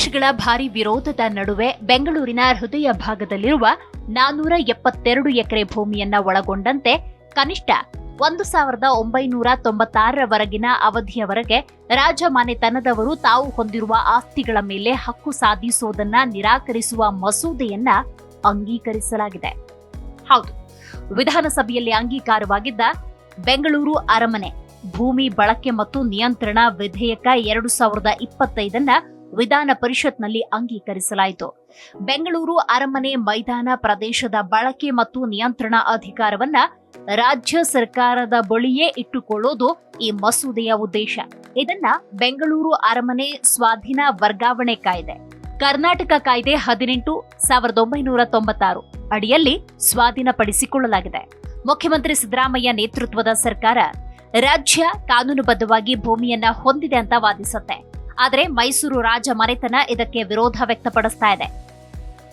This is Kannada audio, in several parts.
ಪ್ರತಿಪಕ್ಷಗಳ ಭಾರಿ ವಿರೋಧದ ನಡುವೆ ಬೆಂಗಳೂರಿನ ಹೃದಯ ಭಾಗದಲ್ಲಿರುವ ನಾನೂರ ಎಪ್ಪತ್ತೆರಡು ಎಕರೆ ಭೂಮಿಯನ್ನ ಒಳಗೊಂಡಂತೆ ಕನಿಷ್ಠ ಒಂದು ಸಾವಿರದ ಒಂಬೈನೂರ ತೊಂಬತ್ತಾರರವರೆಗಿನ ಅವಧಿಯವರೆಗೆ ರಾಜಮನೆತನದವರು ತಾವು ಹೊಂದಿರುವ ಆಸ್ತಿಗಳ ಮೇಲೆ ಹಕ್ಕು ಸಾಧಿಸುವುದನ್ನ ನಿರಾಕರಿಸುವ ಮಸೂದೆಯನ್ನ ಅಂಗೀಕರಿಸಲಾಗಿದೆ. ಹೌದು, ವಿಧಾನಸಭೆಯಲ್ಲಿ ಅಂಗೀಕಾರವಾಗಿದ್ದ ಬೆಂಗಳೂರು ಅರಮನೆ ಭೂಮಿ ಬಳಕೆ ಮತ್ತು ನಿಯಂತ್ರಣ ವಿಧೇಯಕ ಎರಡು ಸಾವಿರದ ಇಪ್ಪತ್ತೈದನ್ನ ವಿಧಾನ ಪರಿಷತ್ನಲ್ಲಿ ಅಂಗೀಕರಿಸಲಾಯಿತು. ಬೆಂಗಳೂರು ಅರಮನೆ ಮೈದಾನ ಪ್ರದೇಶದ ಬಳಕೆ ಮತ್ತು ನಿಯಂತ್ರಣ ಅಧಿಕಾರವನ್ನ ರಾಜ್ಯ ಸರ್ಕಾರದ ಬಳಿಯೇ ಇಟ್ಟುಕೊಳ್ಳೋದು ಈ ಮಸೂದೆಯ ಉದ್ದೇಶ. ಇದನ್ನ ಬೆಂಗಳೂರು ಅರಮನೆ ಸ್ವಾಧೀನ ವರ್ಗಾವಣೆ ಕಾಯ್ದೆ, ಕರ್ನಾಟಕ ಕಾಯ್ದೆ ಹದಿನೆಂಟು, ಸಾವಿರದ ಒಂಬೈನೂರ ತೊಂಬತ್ತಾರು ಅಡಿಯಲ್ಲಿ ಸ್ವಾಧೀನಪಡಿಸಿಕೊಳ್ಳಲಾಗಿದೆ. ಮುಖ್ಯಮಂತ್ರಿ ಸಿದ್ದರಾಮಯ್ಯ ನೇತೃತ್ವದ ಸರ್ಕಾರ ರಾಜ್ಯ ಕಾನೂನುಬದ್ಧವಾಗಿ ಭೂಮಿಯನ್ನ ಹೊಂದಿದೆ ಅಂತ ವಾದಿಸುತ್ತೆ. ಆದರೆ ಮೈಸೂರು ರಾಜ ಮನೆತನ ಇದಕ್ಕೆ ವಿರೋಧ ವ್ಯಕ್ತಪಡಿಸ್ತಾ ಇದೆ.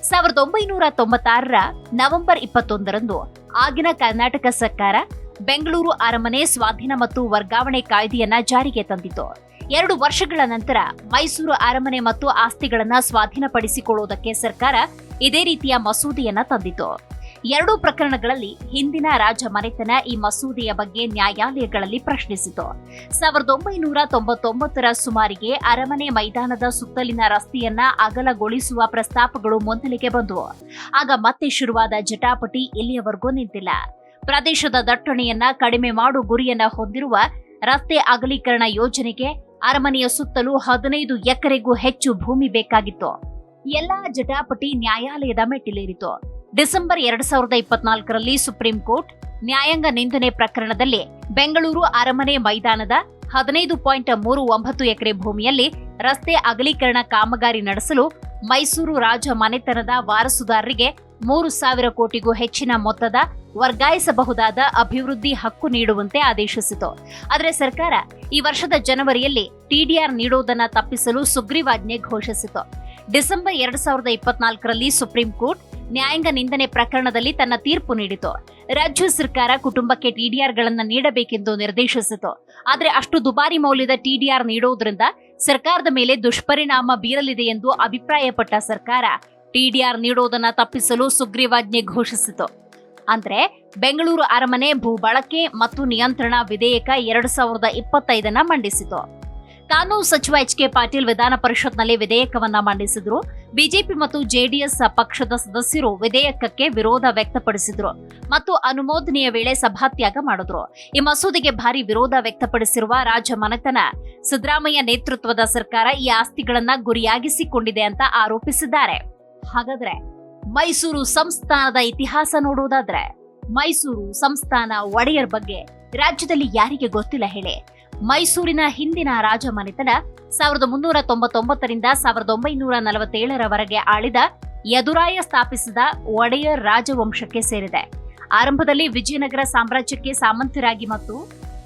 ಸಾವಿರದ ಒಂಬೈನೂರ ತೊಂಬತ್ತಾರರ ನವೆಂಬರ್ ಇಪ್ಪತ್ತೊಂದರಂದು ಆಗಿನ ಕರ್ನಾಟಕ ಸರ್ಕಾರ ಬೆಂಗಳೂರು ಅರಮನೆ, ಸ್ವಾಧೀನ ಮತ್ತು ವರ್ಗಾವಣೆ ಕಾಯ್ದೆಯನ್ನ ಜಾರಿಗೆ ತಂದಿತು ಎರಡು ವರ್ಷಗಳ ನಂತರ ಮೈಸೂರು ಅರಮನೆ ಮತ್ತು ಆಸ್ತಿಗಳನ್ನ ಸ್ವಾಧೀನಪಡಿಸಿಕೊಳ್ಳುವುದಕ್ಕೆ ಸರ್ಕಾರ ಇದೇ ರೀತಿಯ ಮಸೂದೆಯನ್ನ ತಂದಿತು ಎರಡೂ ಪ್ರಕರಣಗಳಲ್ಲಿ ಹಿಂದಿನ ರಾಜ ಮನೆತನ ಈ ಮಸೂದೆಯ ಬಗ್ಗೆ ನ್ಯಾಯಾಲಯಗಳಲ್ಲಿ ಪ್ರಶ್ನಿಸಿತು. ಸಾವಿರದ ಒಂಬೈನೂರ ತೊಂಬತ್ತೊಂಬತ್ತರ ಸುಮಾರಿಗೆ ಅರಮನೆ ಮೈದಾನದ ಸುತ್ತಲಿನ ರಸ್ತೆಯನ್ನ ಅಗಲಗೊಳಿಸುವ ಪ್ರಸ್ತಾಪಗಳು ಮೊದಲಿಗೆ ಬಂದವು. ಆಗ ಮತ್ತೆ ಶುರುವಾದ ಜಟಾಪಟಿ ಇಲ್ಲಿಯವರೆಗೂ ನಿಂತಿಲ್ಲ. ಪ್ರದೇಶದ ದಟ್ಟಣೆಯನ್ನ ಕಡಿಮೆ ಮಾಡು ಗುರಿಯನ್ನ ಹೊಂದಿರುವ ರಸ್ತೆ ಅಗಲೀಕರಣ ಯೋಜನೆಗೆ ಅರಮನೆಯ ಸುತ್ತಲೂ ಹದಿನೈದು ಎಕರೆಗೂ ಹೆಚ್ಚು ಭೂಮಿ ಬೇಕಾಗಿತ್ತು. ಎಲ್ಲಾ ಜಟಾಪಟಿ ನ್ಯಾಯಾಲಯದ ಮೆಟ್ಟಿಲೇರಿತು. ಡಿಸೆಂಬರ್ ಎರಡ್ ಸಾವಿರದ ಇಪ್ಪತ್ನಾಲ್ಕರಲ್ಲಿ ಸುಪ್ರೀಂ ಕೋರ್ಟ್ ನ್ಯಾಯಾಂಗ ನಿಂದನೆ ಪ್ರಕರಣದಲ್ಲಿ ಬೆಂಗಳೂರು ಅರಮನೆ ಮೈದಾನದ ಹದಿನೈದು ಪಾಯಿಂಟ್ ಮೂರು ಒಂಬತ್ತು ಎಕರೆ ಭೂಮಿಯಲ್ಲಿ ರಸ್ತೆ ಅಗಲೀಕರಣ ಕಾಮಗಾರಿ ನಡೆಸಲು ಮೈಸೂರು ರಾಜ ಮನೆತನದ ವಾರಸುದಾರರಿಗೆ ಮೂರು ಸಾವಿರ ಕೋಟಿಗೂ ಹೆಚ್ಚಿನ ಮೊತ್ತದ ವರ್ಗಾಯಿಸಬಹುದಾದ ಅಭಿವೃದ್ಧಿ ಹಕ್ಕು ನೀಡುವಂತೆ ಆದೇಶಿಸಿತು. ಆದರೆ ಸರ್ಕಾರ ಈ ವರ್ಷದ ಜನವರಿಯಲ್ಲಿ ಟಿಡಿಆರ್ ನೀಡುವುದನ್ನು ತಪ್ಪಿಸಲು ಸುಗ್ರೀವಾಜ್ಞೆ ಘೋಷಿಸಿತು. ಡಿಸೆಂಬರ್ ಎರಡ್ ಸಾವಿರದ ಇಪ್ಪತ್ನಾಲ್ಕರಲ್ಲಿ ಸುಪ್ರೀಂ ಕೋರ್ಟ್ ನ್ಯಾಯಾಂಗ ನಿಂದನೆ ಪ್ರಕರಣದಲ್ಲಿ ತನ್ನ ತೀರ್ಪು ನೀಡಿತು. ರಾಜ್ಯ ಸರ್ಕಾರ ಕುಟುಂಬಕ್ಕೆ ಟಿಡಿಆರ್ಗಳನ್ನು ನೀಡಬೇಕೆಂದು ನಿರ್ದೇಶಿಸಿತು. ಆದರೆ ಅಷ್ಟು ದುಬಾರಿ ಮೌಲ್ಯದ ಟಿಡಿಆರ್ ನೀಡುವುದರಿಂದ ಸರ್ಕಾರದ ಮೇಲೆ ದುಷ್ಪರಿಣಾಮ ಬೀರಲಿದೆ ಎಂದು ಅಭಿಪ್ರಾಯಪಟ್ಟ ಸರ್ಕಾರ ಟಿಡಿಆರ್ ನೀಡುವುದನ್ನು ತಪ್ಪಿಸಲು ಸುಗ್ರೀವಾಜ್ಞೆ ಘೋಷಿಸಿತು. ಅಂದರೆ ಬೆಂಗಳೂರು ಅರಮನೆ ಭೂ ಬಳಕೆ ಮತ್ತು ನಿಯಂತ್ರಣ ವಿಧೇಯಕ ಎರಡು ಸಾವಿರದ ಇಪ್ಪತ್ತೈದನ್ನ ಮಂಡಿಸಿತು. ಕಾನೂನು ಸಚಿವ ಎಚ್ ಕೆ ಪಾಟೀಲ್ ವಿಧಾನ ಪರಿಷತ್ನಲ್ಲಿ ವಿಧೇಯಕವನ್ನ ಮಂಡಿಸಿದ್ರು. ಬಿಜೆಪಿ ಮತ್ತು ಜೆಡಿಎಸ್ ಪಕ್ಷದ ಸದಸ್ಯರು ವಿಧೇಯಕಕ್ಕೆ ವಿರೋಧ ವ್ಯಕ್ತಪಡಿಸಿದ್ರು ಮತ್ತು ಅನುಮೋದನೆಯ ವೇಳೆ ಸಭಾತ್ಯಾಗ ಮಾಡಿದ್ರು. ಈ ಮಸೂದೆಗೆ ಭಾರಿ ವಿರೋಧ ವ್ಯಕ್ತಪಡಿಸಿರುವ ರಾಜ ಮನೆತನ ಸಿದ್ದರಾಮಯ್ಯ ನೇತೃತ್ವದ ಸರ್ಕಾರ ಈ ಆಸ್ತಿಗಳನ್ನ ಗುರಿಯಾಗಿಸಿಕೊಂಡಿದೆ ಅಂತ ಆರೋಪಿಸಿದ್ದಾರೆ. ಹಾಗಾದ್ರೆ ಮೈಸೂರು ಸಂಸ್ಥಾನದ ಇತಿಹಾಸ ನೋಡುವುದಾದ್ರೆ ಮೈಸೂರು ಸಂಸ್ಥಾನ ಒಡೆಯರ್ ಬಗ್ಗೆ ರಾಜ್ಯದಲ್ಲಿ ಯಾರಿಗೆ ಗೊತ್ತಿಲ್ಲ ಹೇಳಿ. ಮೈಸೂರಿನ ಹಿಂದಿನ ರಾಜಮನೆತನ ಸಾವಿರದ ಮುನ್ನೂರ ತೊಂಬತ್ತೊಂಬತ್ತರಿಂದ ಸಾವಿರದ ಒಂಬೈನೂರ ನಲವತ್ತೇಳರವರೆಗೆ ಆಳಿದ ಯದುರಾಯ ಸ್ಥಾಪಿಸಿದ ಒಡೆಯರ್ ರಾಜವಂಶಕ್ಕೆ ಸೇರಿದೆ. ಆರಂಭದಲ್ಲಿ ವಿಜಯನಗರ ಸಾಮ್ರಾಜ್ಯಕ್ಕೆ ಸಾಮಂತರಾಗಿ ಮತ್ತು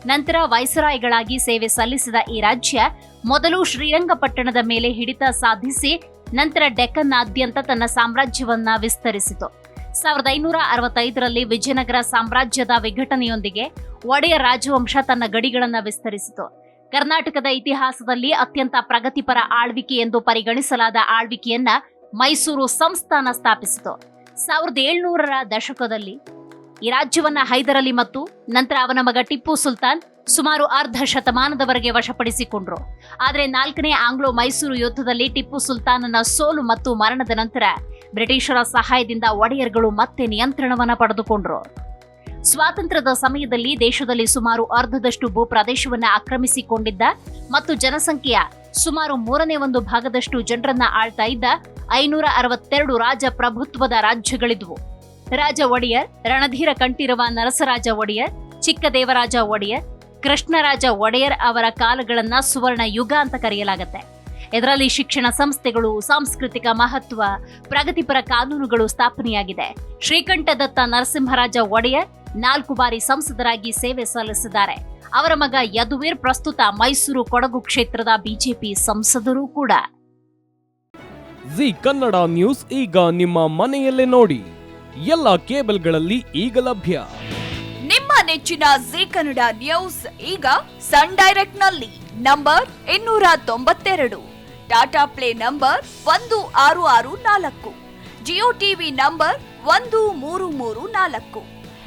ನಂತರ ವೈಸರಾಯ್ಗಳಾಗಿ ಸೇವೆ ಸಲ್ಲಿಸಿದ ಈ ರಾಜ್ಯ ಮೊದಲು ಶ್ರೀರಂಗಪಟ್ಟಣದ ಮೇಲೆ ಹಿಡಿತ ಸಾಧಿಸಿ ನಂತರ ಡೆಕ್ಕನ್ನಾದ್ಯಂತ ತನ್ನ ಸಾಮ್ರಾಜ್ಯವನ್ನ ವಿಸ್ತರಿಸಿತು. ಸಾವಿರದ ಐನೂರ ಅರವತ್ತೈದರಲ್ಲಿ ವಿಜಯನಗರ ಸಾಮ್ರಾಜ್ಯದ ವಿಘಟನೆಯೊಂದಿಗೆ ಒಡೆಯ ರಾಜವಂಶ ತನ್ನ ಗಡಿಗಳನ್ನು ವಿಸ್ತರಿಸಿತು. ಕರ್ನಾಟಕದ ಇತಿಹಾಸದಲ್ಲಿ ಅತ್ಯಂತ ಪ್ರಗತಿಪರ ಆಳ್ವಿಕೆ ಎಂದು ಪರಿಗಣಿಸಲಾದ ಆಳ್ವಿಕೆಯನ್ನ ಮೈಸೂರು ಸಂಸ್ಥಾನ ಸ್ಥಾಪಿಸಿತು. ಸಾವಿರದ ಏಳ್ನೂರರ ದಶಕದಲ್ಲಿ ಈ ರಾಜ್ಯವನ್ನ ಹೈದರಲಿ ಮತ್ತು ನಂತರ ಅವನ ಮಗ ಟಿಪ್ಪು ಸುಲ್ತಾನ್ ಸುಮಾರು ಅರ್ಧ ಶತಮಾನದವರೆಗೆ ವಶಪಡಿಸಿಕೊಂಡ್ರು. ಆದರೆ ನಾಲ್ಕನೇ ಆಂಗ್ಲೋ ಮೈಸೂರು ಯುದ್ಧದಲ್ಲಿ ಟಿಪ್ಪು ಸುಲ್ತಾನನ ಸೋಲು ಮತ್ತು ಮರಣದ ನಂತರ ಬ್ರಿಟಿಷರ ಸಹಾಯದಿಂದ ಒಡೆಯರ್ಗಳು ಮತ್ತೆ ನಿಯಂತ್ರಣವನ್ನ ಪಡೆದುಕೊಂಡ್ರು. ಸ್ವಾತಂತ್ರ್ಯದ ಸಮಯದಲ್ಲಿ ದೇಶದಲ್ಲಿ ಸುಮಾರು ಅರ್ಧದಷ್ಟು ಭೂ ಪ್ರದೇಶವನ್ನ ಆಕ್ರಮಿಸಿಕೊಂಡಿದ್ದ ಮತ್ತು ಜನಸಂಖ್ಯೆಯ ಸುಮಾರು ಮೂರನೇ ಒಂದು ಭಾಗದಷ್ಟು ಜನರನ್ನ ಆಳ್ತಾ ಇದ್ದ ಐನೂರ ಅರವತ್ತೆರಡು ರಾಜ ಪ್ರಭುತ್ವದ ರಾಜ್ಯಗಳಿದ್ವು. ರಾಜ ಒಡೆಯರ್ ರಣಧೀರ ಕಂಠೀರವ ನರಸರಾಜ ಒಡೆಯರ್, ಚಿಕ್ಕದೇವರಾಜ ಒಡೆಯರ್, ಕೃಷ್ಣರಾಜ ಒಡೆಯರ್ ಅವರ ಕಾಲಗಳನ್ನ ಸುವರ್ಣ ಯುಗ ಅಂತ ಕರೆಯಲಾಗುತ್ತೆ. ಇದರಲ್ಲಿ ಶಿಕ್ಷಣ ಸಂಸ್ಥೆಗಳು, ಸಾಂಸ್ಕೃತಿಕ ಮಹತ್ವ, ಪ್ರಗತಿಪರ ಕಾನೂನುಗಳು ಸ್ಥಾಪನೆಯಾಗಿದೆ. ಶ್ರೀಕಂಠದತ್ತ ನರಸಿಂಹರಾಜ ಒಡೆಯರ್ ನಾಲ್ಕು ಬಾರಿ ಸಂಸದರಾಗಿ ಸೇವೆ ಸಲ್ಲಿಸಿದ್ದಾರೆ. ಅವರ ಮಗ ಯದುವೀರ್ ಪ್ರಸ್ತುತ ಮೈಸೂರು ಕೊಡಗು ಕ್ಷೇತ್ರದ ಬಿಜೆಪಿ ಸಂಸದರು ಕೂಡ. ಜಿ ಕನ್ನಡ ನ್ಯೂಸ್ ಈಗ ನಿಮ್ಮ ಮನೆಯಲ್ಲೇ ನೋಡಿ. ಎಲ್ಲ ಕೇಬಲ್ಗಳಲ್ಲಿ ಈಗ ಲಭ್ಯ. ನಿಮ್ಮ ನೆಚ್ಚಿನ ಜಿ ಕನ್ನಡ ನ್ಯೂಸ್ ಈಗ ಸನ್ ಡೈರೆಕ್ಟ್ನಲ್ಲಿ ನಂಬರ್ ಇನ್ನೂರ ತೊಂಬತ್ತೆರಡು ಟಾಟಾ ಪ್ಲೇ ನಂಬರ್ ಒಂದು ಆರು ಆರು ನಾಲ್ಕು ಜಿಯೋ ಟಿವಿ ನಂಬರ್ ಒಂದು ಮೂರು ಮೂರು ನಾಲ್ಕು.